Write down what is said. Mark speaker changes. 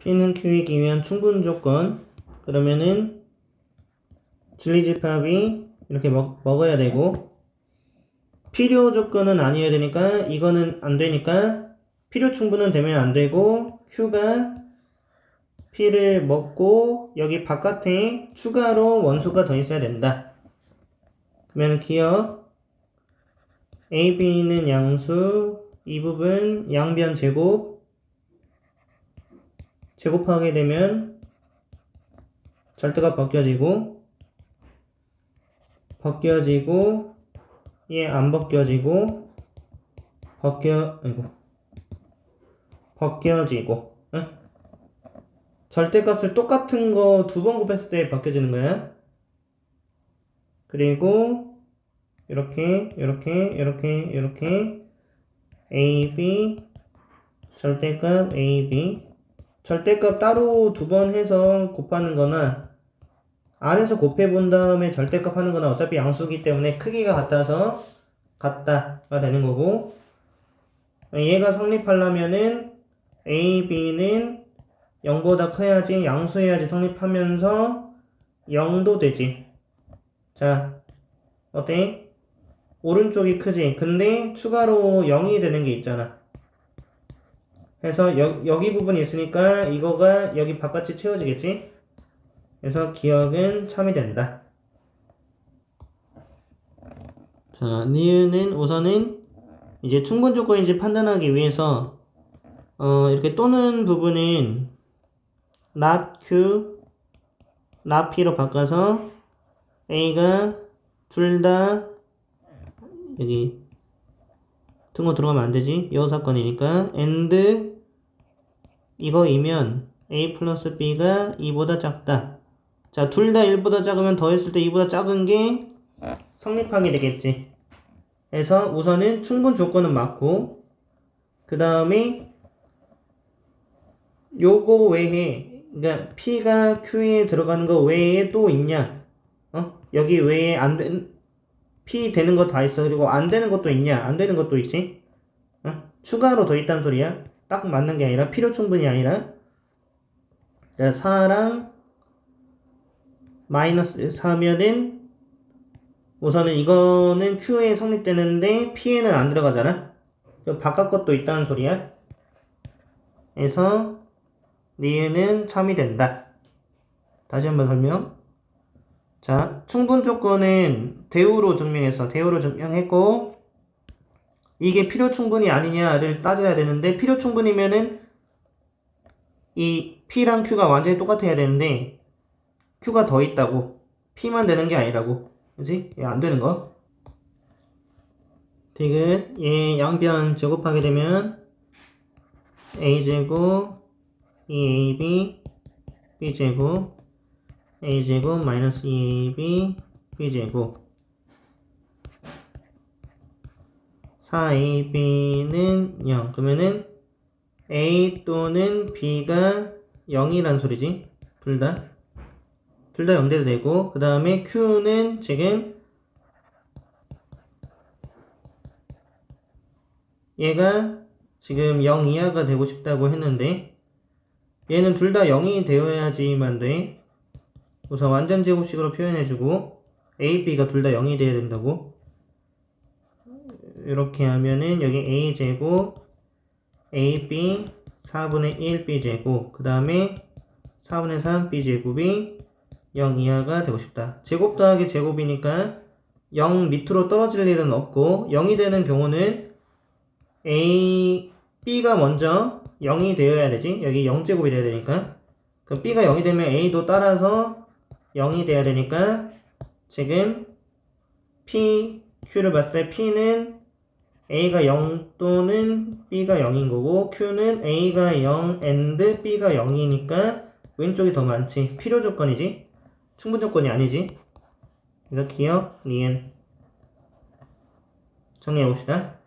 Speaker 1: P는 Q이기 위한 충분 조건. 그러면은 진리집합이 이렇게 먹, 먹어야 되고 필요 조건은 아니어야 되니까 이거는 안 되니까 필요 충분은 되면 안 되고 Q가 P를 먹고 여기 바깥에 추가로 원소가 더 있어야 된다. 그러면 기억 A, B는 양수 이 부분 양변 제곱 제곱하게 되면 절대가 벗겨지고 벗겨지고 얘안 벗겨지고 벗겨 아이고. 벗겨지고 응? 절대값을 똑같은 거 두 번 곱했을 때 벗겨지는 거야. 그리고 이렇게 이렇게 이렇게 이렇게 a b 절대값 a b 절대값 따로 두 번 해서 곱하는 거나 안에서 곱해 본 다음에 절대값 하는 거나 어차피 양수기 때문에 크기가 같아서 같다가 되는 거고 얘가 성립하려면은 a b는 0보다 커야지 양수해야지 성립하면서 0도 되지 자 어때? 오른쪽이 크지? 근데 추가로 0이 되는 게 있잖아 그래서 여, 여기 부분이 있으니까 이거가 여기 바깥이 채워지겠지? 그래서 기억은 참이 된다. 자, 니은은 우선은 이제 충분 조건인지 판단하기 위해서 어, 이렇게 또는 부분은 not q, not p로 바꿔서 a가 둘 다 여기 등호 들어가면 안 되지. 여 사건이니까 and 이거이면 a 플러스 b가 2보다 작다. 자, 둘 다 1보다 작으면 더했을 때 2보다 작은 게 성립하게 되겠지. 그래서 우선은 충분 조건은 맞고 그 다음에 요거 외에 그러니까 P가 Q에 들어가는 거 외에 또 있냐? 어? 여기 외에 안 된, P 되는 거 다 있어. 그리고 안 되는 것도 있냐? 안 되는 것도 있지. 어? 추가로 더 있단 소리야. 딱 맞는 게 아니라 필요 충분이 아니라 자, 4랑 마이너스 4면은 우선은 이거는 Q에 성립되는데 P에는 안 들어가잖아. 바깥 것도 있다는 소리야. 그래서 니은은 참이 된다. 다시 한번 설명. 자, 충분 조건은 대우로 증명해서 대우로 증명했고 이게 필요 충분이 아니냐를 따져야 되는데 필요 충분이면은 이 P랑 Q가 완전히 똑같아야 되는데 Q가 더 있다고. P만 되는 게 아니라고. 그지? 얘 안 되는 거. 디귿. 얘 양변 제곱하게 되면 a제곱 2ab b제곱 a제곱 마이너스 2ab b제곱. 4ab는 0 그러면은 a 또는 b가 0이란 소리지. 둘 다. 둘 다 0대도 되고 그 다음에 q는 지금 얘가 지금 0 이하가 되고 싶다고 했는데 얘는 둘 다 0이 되어야지만 돼 우선 완전 제곱식으로 표현해주고 a, b가 둘 다 0이 돼야 된다고? 이렇게 하면은 여기 a제곱 ab 4분의 1 b제곱 그 다음에 4분의 3 b제곱이 0 이하가 되고 싶다. 제곱 더하기 제곱이니까 0 밑으로 떨어질 일은 없고 0이 되는 경우는 a b가 먼저 0이 되어야 되지. 여기 0제곱이 돼야 되니까. 그 b가 0이 되면 a도 따라서 0이 돼야 되니까 지금 p q를 봤을 때 p는 a가 0 또는 b가 0인 거고 q는 a가 0 and b가 0이니까 왼쪽이 더 많지. 필요 조건이지. 충분 조건이 아니지. 그래서 기억 니은. 정리해 봅시다